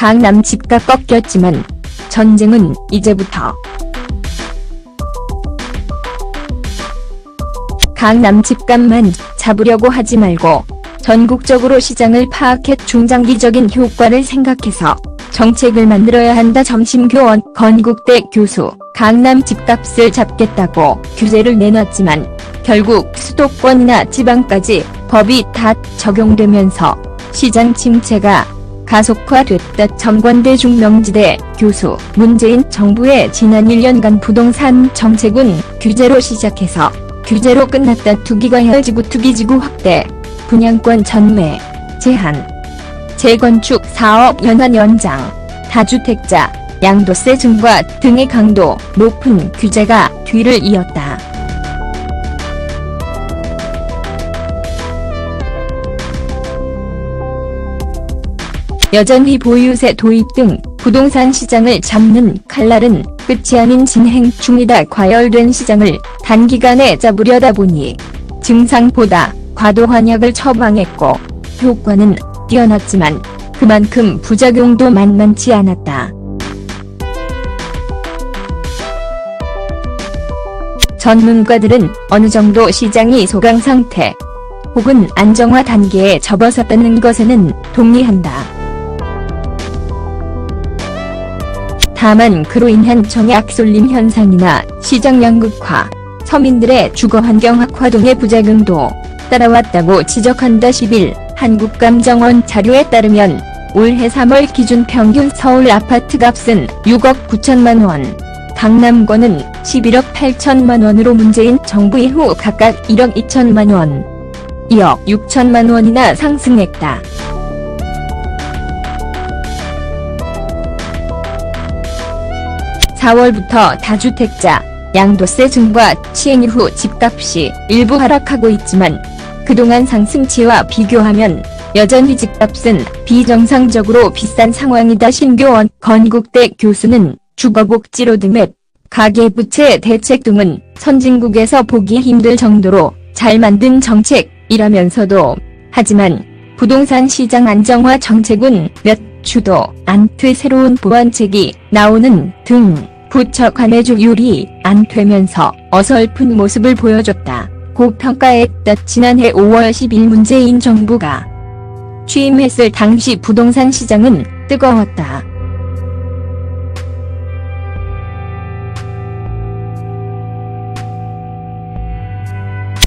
강남 집값 꺾였지만 전쟁은 이제부터 강남 집값만 잡으려고 하지 말고 전국적으로 시장을 파악해 중장기적인 효과를 생각해서 정책을 만들어야 한다. 점심교원 건국대 교수 강남 집값을 잡겠다고 규제를 내놨지만 결국 수도권이나 지방까지 법이 다 적용되면서 시장 침체가 가속화됐다. 정관대 중명지대 교수 문재인 정부의 지난 1년간 부동산 정책은 규제로 시작해서 규제로 끝났다. 투기과열 지구 투기지구 확대 분양권 전매 제한 재건축 사업 연한 연장 다주택자 양도세 증가 등의 강도 높은 규제가 뒤를 이었다. 여전히 보유세 도입 등 부동산 시장을 잡는 칼날은 끝이 아닌 진행 중이다. 과열된 시장을 단기간에 잡으려다 보니 증상보다 과도 환약을 처방했고 효과는 뛰어났지만 그만큼 부작용도 만만치 않았다. 전문가들은 어느 정도 시장이 소강 상태 혹은 안정화 단계에 접어섰다는 것에는 동의한다. 다만 그로 인한 정약 쏠림 현상이나 시장 양극화, 서민들의 주거 환경 악화 등의 부작용도 따라왔다고 지적한다. 10일 한국감정원 자료에 따르면 올해 3월 기준 평균 서울 아파트 값은 6억 9천만 원, 강남권은 11억 8천만 원으로 문재인 정부 이후 각각 1억 2천만 원, 2억 6천만 원이나 상승했다. (4월부터) 다주택자 양도세 증가 시행 이후 집값이 일부 하락하고 있지만 그동안 상승치와 비교하면 여전히 집값은 비정상적으로 비싼 상황이다. 신교원 건국대 교수는 주거복지로 등앱, 가계부채 대책 등은 선진국에서 보기 힘들 정도로 잘 만든 정책이라면서도 하지만 부동산 시장 안정화 정책은 몇 주도 안돼 새로운 보완책이 나오는 등 부처 관해주율이 안 되면서 어설픈 모습을 보여줬다. 고 평가했다. 지난해 5월 10일 문재인 정부가 취임했을 당시 부동산 시장은 뜨거웠다.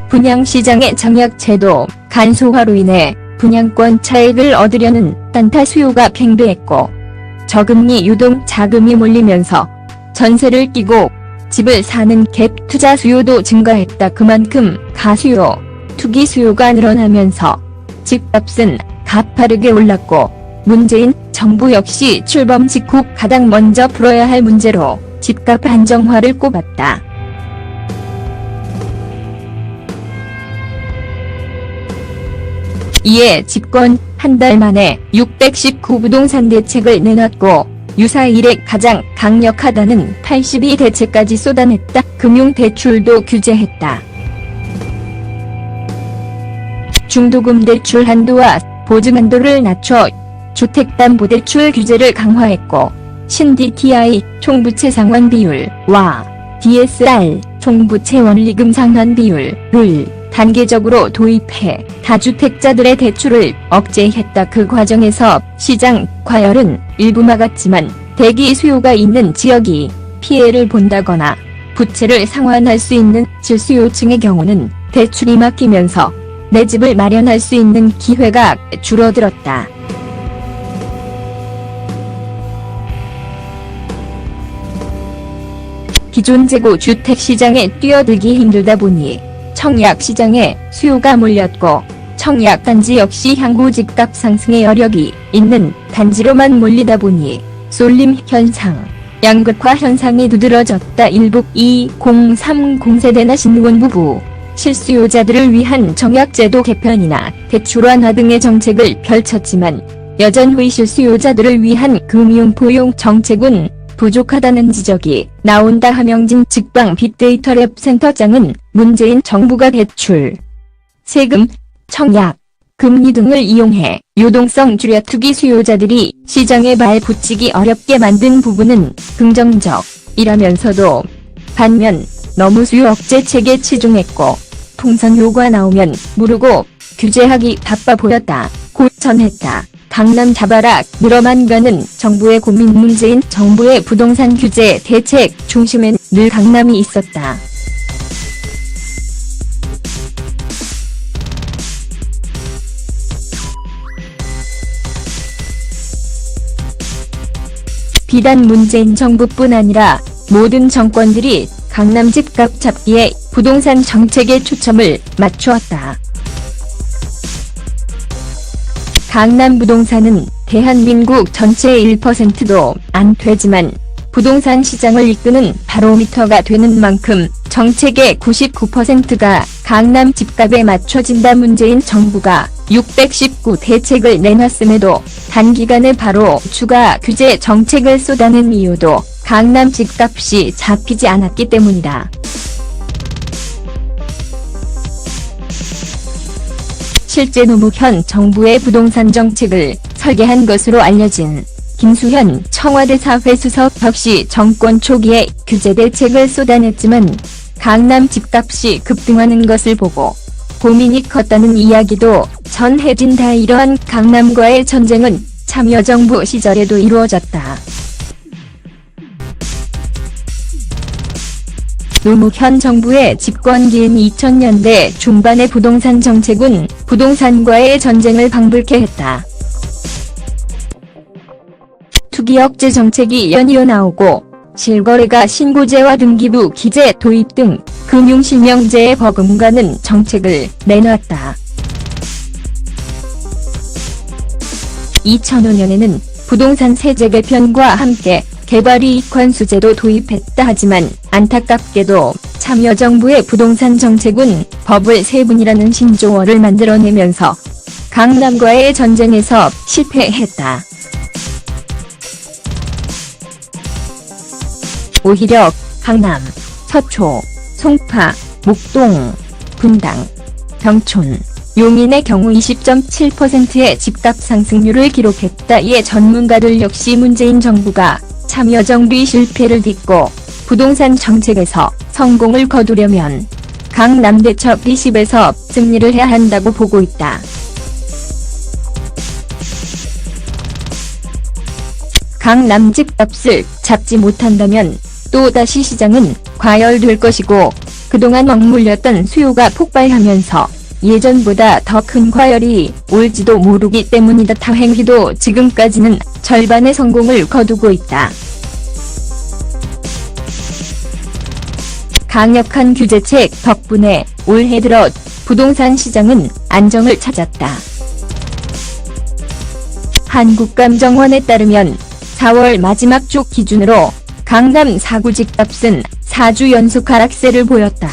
분양시장의 정약제도 간소화로 인해 분양권 차익을 얻으려는 단타 수요가 팽배했고 저금리 유동 자금이 몰리면서 전세를 끼고 집을 사는 갭 투자 수요도 증가했다. 그만큼 가수요, 투기 수요가 늘어나면서 집값은 가파르게 올랐고 문재인 정부 역시 출범 직후 가장 먼저 풀어야 할 문제로 집값 안정화를 꼽았다. 이에 집권 한 달 만에 619 부동산 대책을 내놨고 유사 일에 가장 강력하다는 82 대책까지 쏟아냈다. 금융대출도 규제했다. 중도금 대출 한도와 보증 한도를 낮춰 주택담보대출 규제를 강화했고 신DTI 총부채 상환 비율과 DSR 총부채 원리금 상환 비율을 단계적으로 도입해 다주택자들의 대출을 억제했다. 그 과정에서 시장 과열은 일부 막았지만 대기 수요가 있는 지역이 피해를 본다거나 부채를 상환할 수 있는 실수요층의 경우는 대출이 막히면서 내 집을 마련할 수 있는 기회가 줄어들었다. 기존 재고 주택 시장에 뛰어들기 힘들다 보니 청약 시장에 수요가 몰렸고 청약 단지 역시 향후 집값 상승의 여력이 있는 단지로만 몰리다 보니 쏠림 현상, 양극화 현상이 두드러졌다. 일북 2030 세대나 신원 부부 실수요자들을 위한 정약제도 개편이나 대출 완화 등의 정책을 펼쳤지만 여전히 실수요자들을 위한 금융 포용 정책은 부족하다는 지적이 나온다. 하명진 직방 빅데이터 랩 센터장은 문재인 정부가 대출, 세금, 청약, 금리 등을 이용해 유동성 줄여 투기 수요자들이 시장에 발 붙이기 어렵게 만든 부분은 긍정적이라면서도 반면 너무 수요 억제 체계 치중했고 통선 효과 나오면 모르고 규제하기 바빠 보였다. 고 전했다. 강남 잡아라 늘어만 가는 정부의 고민 문재인 정부의 부동산 규제 대책 중심엔 늘 강남이 있었다. 비단 문재인 정부뿐 아니라 모든 정권들이 강남 집값 잡기에 부동산 정책에 초점을 맞추었다. 강남 부동산은 대한민국 전체의 1%도 안 되지만 부동산 시장을 이끄는 바로미터가 되는 만큼 정책의 99%가 강남 집값에 맞춰진다 문재인 정부가 619 대책을 내놨음에도 단기간에 바로 추가 규제 정책을 쏟아낸 이유도 강남 집값이 잡히지 않았기 때문이다. 실제 노무현 정부의 부동산 정책을 설계한 것으로 알려진 김수현 청와대 사회수석 역시 정권 초기에 규제 대책을 쏟아냈지만 강남 집값이 급등하는 것을 보고 고민이 컸다는 이야기도 전해진다 이러한 강남과의 전쟁은 참여정부 시절에도 이루어졌다. 노무현 정부의 집권기인 2000년대 중반의 부동산 정책은 부동산과의 전쟁을 방불케 했다. 투기 억제 정책이 연이어 나오고 실거래가 신고제와 등기부 기재 도입 등 금융실명제에 버금가는 정책을 내놨다. 2005년에는 부동산 세제 개편과 함께 개발이익 관수제도 도입했다 하지만 안타깝게도 참여정부의 부동산 정책은 버블 세분이라는 신조어를 만들어내면서 강남과의 전쟁에서 실패했다. 오히려 강남, 서초, 송파, 목동, 분당, 병촌, 용인의 경우 20.7%의 집값 상승률을 기록했다. 이에 전문가들 역시 문재인 정부가 참여정부의 실패를 딛고 부동산 정책에서 성공을 거두려면 강남 대처 B10에서 승리를 해야 한다고 보고 있다. 강남 집 값을 잡지 못한다면 또다시 시장은 과열될 것이고 그동안 억물렸던 수요가 폭발하면서 예전보다 더 큰 과열이 올지도 모르기 때문이다. 타행기도 지금까지는 절반의 성공을 거두고 있다. 강력한 규제책 덕분에 올해 들어 부동산 시장은 안정을 찾았다. 한국감정원에 따르면 4월 마지막 주 기준으로 강남 4구 집값은 4주 연속 하락세를 보였다.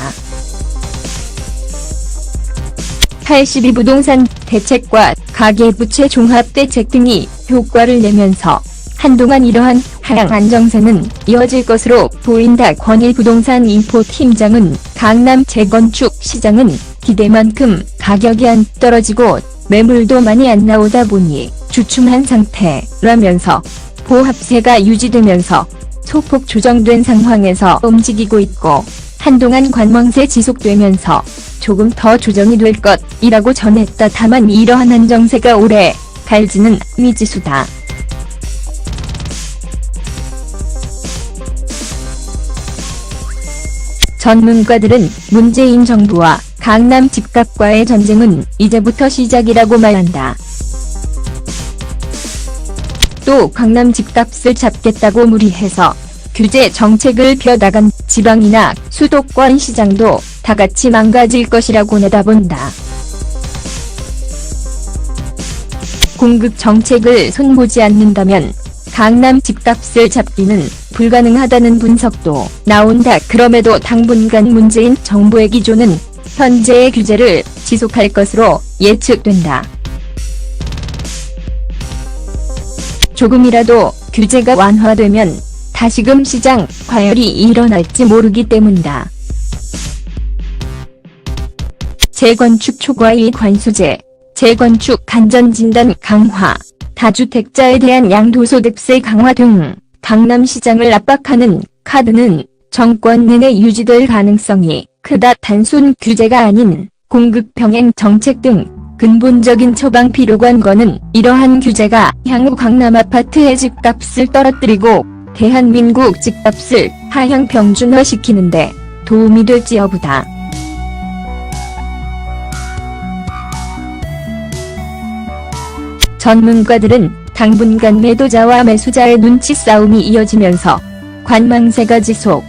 82 부동산 대책과 가계부채 종합대책 등이 효과를 내면서 한동안 이러한 하향 안정세는 이어질 것으로 보인다. 권일 부동산 인포 팀장은 강남 재건축 시장은 기대만큼 가격이 안 떨어지고 매물도 많이 안 나오다 보니 주춤한 상태라면서 보합세가 유지되면서 소폭 조정된 상황에서 움직이고 있고 한동안 관망세 지속되면서 조금 더 조정이 될 것이라고 전했다. 다만 이러한 안정세가 오래 갈지는 미지수다. 전문가들은 문재인 정부와 강남 집값과의 전쟁은 이제부터 시작이라고 말한다. 또 강남 집값을 잡겠다고 무리해서 규제 정책을 펴나간 지방이나 수도권 시장도 다같이 망가질 것이라고 내다본다. 공급 정책을 손보지 않는다면 강남 집값을 잡기는 불가능하다는 분석도 나온다. 그럼에도 당분간 문재인 정부의 기조는 현재의 규제를 지속할 것으로 예측된다. 조금이라도 규제가 완화되면 다시금 시장 과열이 일어날지 모르기 때문이다. 재건축 초과이익 관수제 재건축 간전진단 강화, 다주택자에 대한 양도소득세 강화 등 강남시장을 압박하는 카드는 정권 내내 유지될 가능성이 크다 단순 규제가 아닌 공급 병행 정책 등 근본적인 처방 필요관건은 이러한 규제가 향후 강남 아파트의 집값을 떨어뜨리고 대한민국 집값을 하향 평준화시키는데 도움이 될지 여부다. 전문가들은 당분간 매도자와 매수자의 눈치 싸움이 이어지면서 관망세가 지속,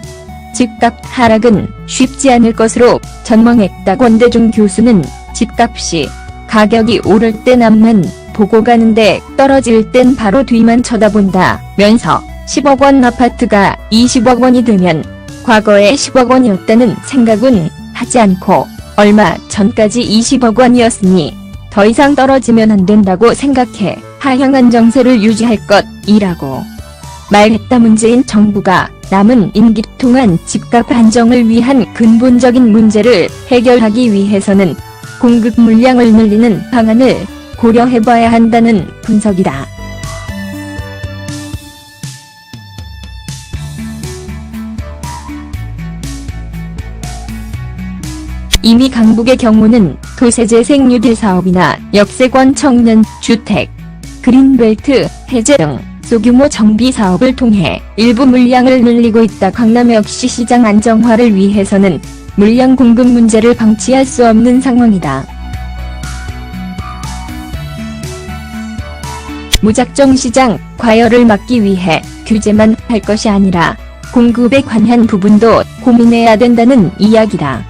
집값 하락은 쉽지 않을 것으로 전망했다. 권대중 교수는 집값이 가격이 오를 땐 앞만 보고 가는데 떨어질 땐 바로 뒤만 쳐다본다. 면서 10억 원 아파트가 20억 원이 되면 과거에 10억 원이었다는 생각은 하지 않고 얼마 전까지 20억 원이었으니 더 이상 떨어지면 안 된다고 생각해 하향 안정세를 유지할 것이라고 말했다 문재인 정부가 남은 임기 동안 집값 안정을 위한 근본적인 문제를 해결하기 위해서는 공급 물량을 늘리는 방안을 고려해봐야 한다는 분석이다. 이미 강북의 경우는 도세재생 뉴딜 사업이나 역세권 청년 주택, 그린벨트 해제 등 소규모 정비 사업을 통해 일부 물량을 늘리고 있다. 강남 역시 시장 안정화를 위해서는 물량 공급 문제를 방치할 수 없는 상황이다. 무작정 시장 과열을 막기 위해 규제만 할 것이 아니라 공급에 관한 부분도 고민해야 된다는 이야기다.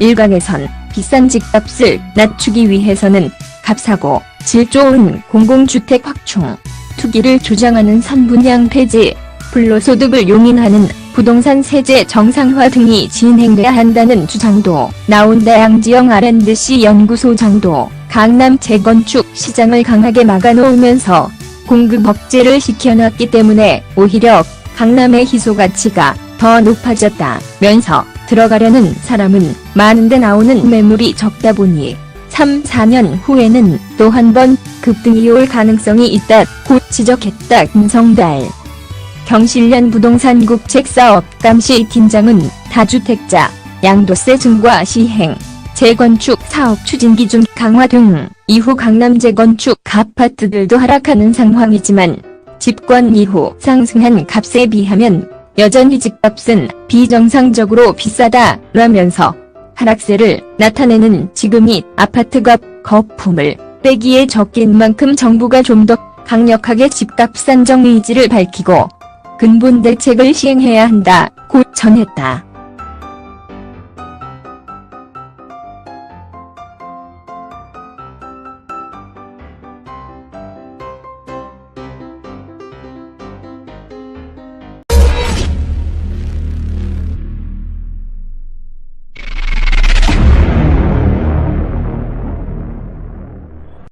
일각에선 비싼 집값을 낮추기 위해서는 값하고 질 좋은 공공주택 확충, 투기를 주장하는 선분양 폐지, 불로소득을 용인하는 부동산 세제 정상화 등이 진행돼야 한다는 주장도 나온다. 양지영 R&C 연구소장도 강남 재건축 시장을 강하게 막아놓으면서 공급 억제를 시켜놨기 때문에 오히려 강남의 희소 가치가 더 높아졌다. 면서 들어가려는 사람은 많은데 나오는 매물이 적다 보니 3, 4년 후에는 또 한 번 급등이 올 가능성이 있다. 고 지적했다. 김성달 경실련 부동산 국책사업 감시 팀장은 다주택자 양도세 증가 시행 재건축 사업 추진 기준 강화 등 이후 강남 재건축 아파트들도 하락하는 상황이지만 집권 이후 상승한 값에 비하면 여전히 집값은 비정상적으로 비싸다라면서 하락세를 나타내는 지금이 아파트값 거품을 빼기에 적긴 만큼 정부가 좀 더 강력하게 집값 산정 의지를 밝히고 근본 대책을 시행해야 한다. 고 전했다.